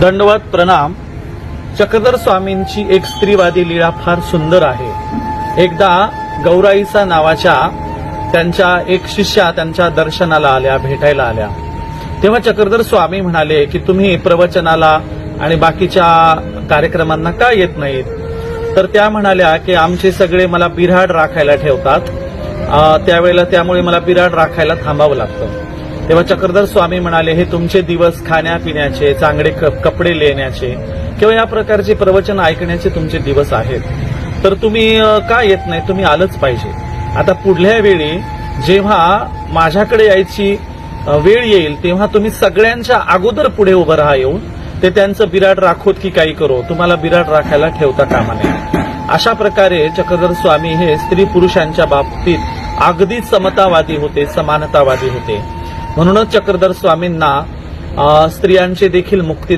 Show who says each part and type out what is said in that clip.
Speaker 1: दंडवत प्रणाम. चक्रधर स्वामींची एक स्त्रीवादी लीळा फार सुंदर आहे. एकदा गौराईचा नावाच्या त्यांच्या एक शिष्या त्यांच्या दर्शनाला आल्या भेटायला आल्या. तेव्हा चक्रधर स्वामी म्हणाले की तुम्ही प्रवचनाला आणि बाकीच्या कार्यक्रमांना का येत नाहीत? तर त्या म्हणाल्या की आमचे सगळे मला बिराड राखायला ठेवतात. त्यावेळेला त्यामुळे मला बिराड राखायला थांबावं लागतं. तेव्हा चक्रधर स्वामी म्हणाले हे तुमचे दिवस खाण्यापिण्याचे चांगले कपडे लेण्याचे किंवा या प्रकारचे प्रवचन ऐकण्याचे तुमचे दिवस आहेत. तर तुम्ही का येत नाही? तुम्ही आलंच पाहिजे. आता पुढल्या वेळी जेव्हा माझ्याकडे यायची वेळ येईल तेव्हा तुम्ही सगळ्यांच्या अगोदर पुढे उभं राहा येऊन. ते त्यांचं बिराड राखोत की काही करो तुम्हाला बिराड राखायला ठेवता कामा नये. अशा प्रकारे चक्रधर स्वामी हे स्त्री पुरुषांच्या बाबतीत अगदी समतावादी होते समानतावादी होते. म्हणूनच चक्रधर स्वामींना स्त्रियांची स्त्रियांचे देखील मुक्ती